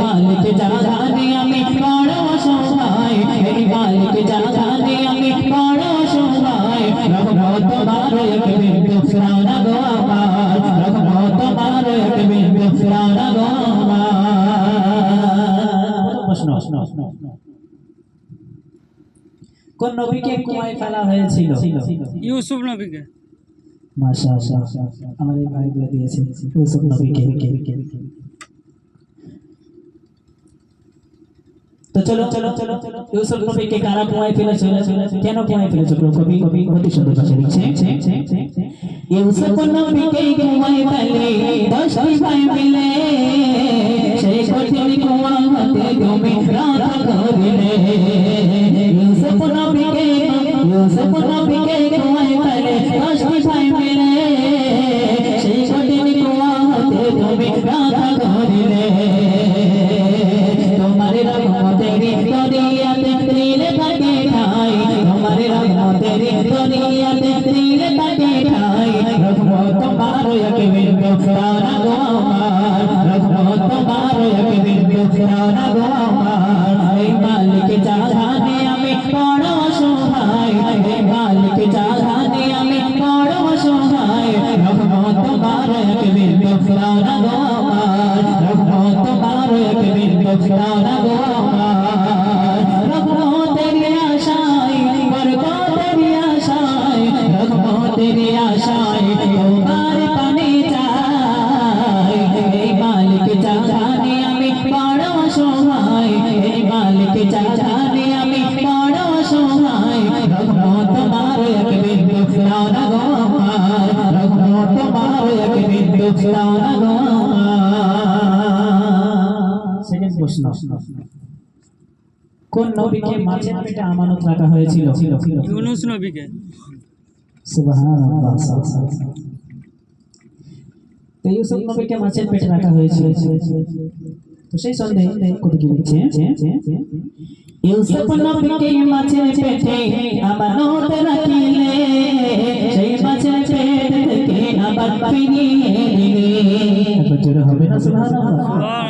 মালিক জাগানে আমি বড় সহায় এই মালিক জাগানে আমি বড় সহায় রহমত তোমার এক বিন্দু দানা গোমার রহমত তোমার এক বিন্দু দানা গোমার প্রশ্ন কোন নবীকে কুয়ায় ফেলা হয়েছিল? ইউসুফ নবীকে। মাশাআল্লাহ। আমার এই ভাইগুলো দিয়েছে, ইউসুফ নবীকে। তো চলো চলো চলো ইউসুফ নবীকে কারা কুয়ায় ফেলেছিল কেন কুয়ায় ফেলেছিল কবি কবি অতি সুন্দর ভাষা লিখছে ইউসুফ নবীকে কুয়ায় ফেলে, দশটি ভাই মিলে সেই কঠিন কুয়া হতে তুমি রাত করিলে ইউসুফ নবীকে ইউসুফ নবীকে তোমার এক বিন্দু তারা গো আমার রহমত তোমার এক বিন্দু তারা গো আমার এই মালিক জাগানে আমি বড় সহায় এই মালিক জাগানে আমি বড় সহায় রহমত আশায় বরকতের আশায় আশায় প্রশ্ন। কোন নবীকে মাছের পেটে আমানত রাখা হয়েছিল? ইউনুস নবীকে। সুবহানাল্লাহ। তো ইউসুফ নবীকে মাছের পেটে রাখা হয়েছিল। তো সেই সন্দেহে কবি কি লিখছে ইউসুফ নবীকে মাছের পেটে আমানত রাখিলে সেই মাছের পেট থেকে আবার ফিরিয়ে দিলে একবার জোরে হবে না সুবহানাল্লাহ।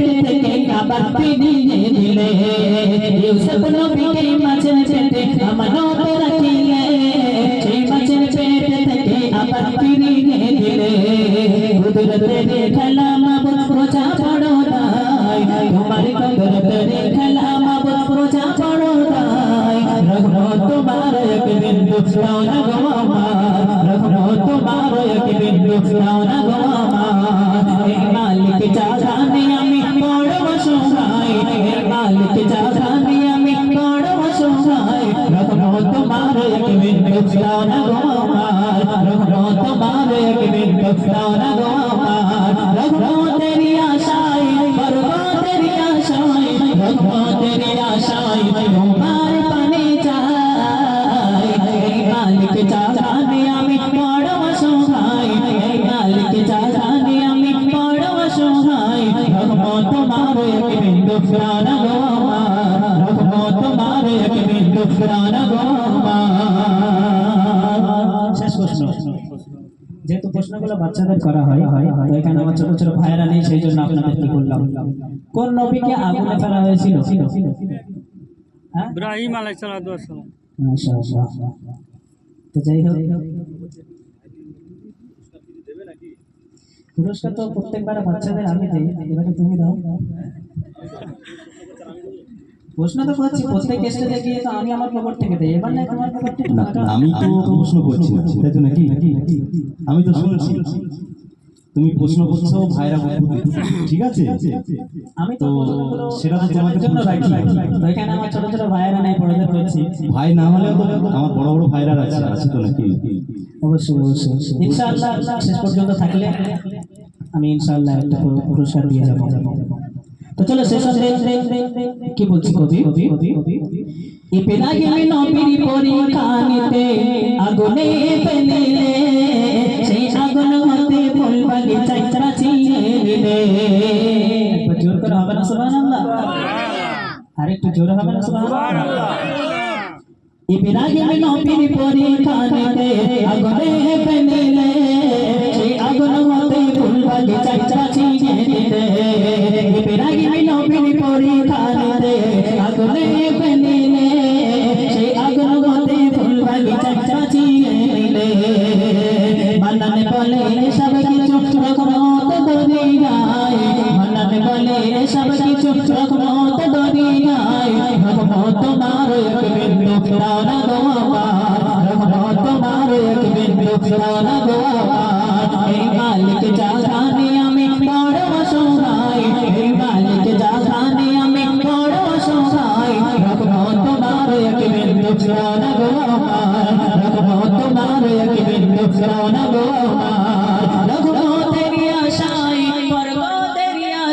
থেকে আবার দিলে ইউসুফ নবীকে মাছের পেটে আমানত রাখিলে সেই মাছের পেট থেকে আবার ফিরিয়ে দিলে কুদরতের খেলা মাবুদ প্রজা পড়ো দাই তোমার কুদরতের খেলা মাবুদ প্রজা পড়ো দাই রহমত তোমার এক বিন্দু না গো আমার রহমত তোমার এক বিন্দু না গো তোমার এক বিন্দু না গো আমার রহমত তোমার এক বিন্দু না গো আমার রহমতের আশায় বরকতের আশায় রহমতের তোমার পানে চাই মালিক জাগানে অনুষ্ঠানগুলো বাচ্চাদের করা হয়। তো এখানে আমার ছোট ছোট ভাইয়েরা নেই সেই জন্য আপনাদের কি বললাম? কোন নবীকে আগুনে ফেলা হয়েছিল? হ্যাঁ? ইব্রাহিম আলাইসালাম মাশাআল্লাহ। তো যাই হোক। পুরস্কার তো প্রত্যেকবার বাচ্চাদের আমি দিই এবারে তুমি দাও। প্রশ্ন তো করছি প্রত্যেক স্টেজে গিয়ে তো আমি আমার পকেট থেকে দেই। এবার না তোমার পকেট থেকে আমি তো প্রশ্ন করছি। না তাই তো নাকি? আমি তো শুনছি। তুমি প্রশ্ন করছ ভাইরা। ঠিক আছে? আমি তো সেটা তো তোমাকে জন্য রাখি। এখানে আমার ছোট ছোট ভাইয়েরা নেই পড়াতে করছি ভাই না হলেও তো আমার বড় বড় ভাইরা আছে আছে তো নাকি? অবশ্যই অবশ্যই। ইনশাআল্লাহ শেষ পর্যন্ত থাকলে আমি ইনশাআল্লাহ একটা পুর- পুরস্কার দিয়ে যাব। তো চলো শেষ হবে কি বলছি কবি? পেলাগে মে নবীর পরীক্ষা নিতে আগুনে ফেলিলে, সেই আগুন হতে ফুল বাগিচায় চাচিয়ে নিলে। একবার জোর করে হবে না, সুবহানাল্লাহ? আরেকটু জোরে হবে না, সুবহানাল্লাহ? ইব্রাহিম নবীর পরীক্ষা নিতে আগুনে ফেলিলে, সেই আগুন হতে ফুল বাগিচা চাচিয়ে নিলে। আগুনে ফেলিলে, সেই আগুন ফুল রকমত তোমার এক বিন্দু তোমার এক বিন্দু তারা গো এই মালিক জাগানে